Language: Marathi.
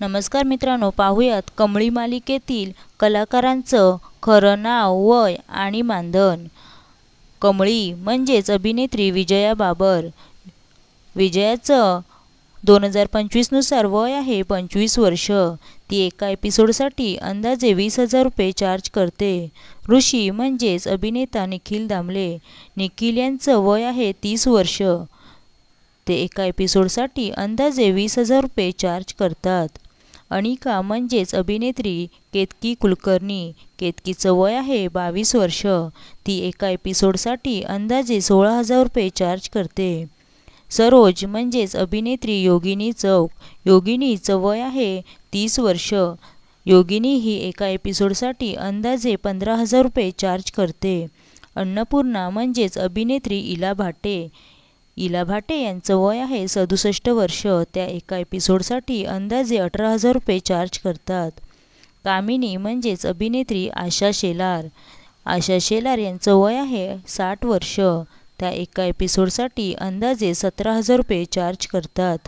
नमस्कार मित्रांनो पाहूयात कमळी मालिकेतील कलाकारांचं खरं नाव वय आणि मानधन. कमळी म्हणजेच अभिनेत्री विजया बाबर. विजयाचं दोन हजार पंचवीसनुसार वय आहे पंचवीस वर्ष. ती एका एपिसोडसाठी अंदाजे वीस हजार रुपये चार्ज करते. ऋषी म्हणजेच अभिनेता निखिल दामले. निखिल यांचं वय आहे तीस वर्ष. ते एका एपिसोडसाठी अंदाजे वीस हजार रुपये चार्ज करतात. अनिका म्हणजेच अभिनेत्री केतकी कुलकर्णी. केतकीचं वय आहे बावीस वर्ष. ती एका एपिसोडसाठी अंदाजे सोळा हजार रुपये चार्ज करते. सरोज म्हणजेच अभिनेत्री योगिनी चौक. योगिनीचं वय आहे तीस वर्ष. योगिनी ही एका एपिसोडसाठी अंदाजे पंधरा हजार रुपये चार्ज करते. अन्नपूर्णा म्हणजेच अभिनेत्री इला भाटे. इला भाटे यांचं वय आहे सदुसष्ट वर्ष. त्या एका एपिसोडसाठी अंदाजे अठरा हजार रुपये चार्ज करतात. कामिनी म्हणजेच अभिनेत्री आशा शेलार. आशा शेलार यांचं वय आहे साठ वर्ष. त्या एका एपिसोडसाठी अंदाजे सतरा हजार रुपये चार्ज करतात.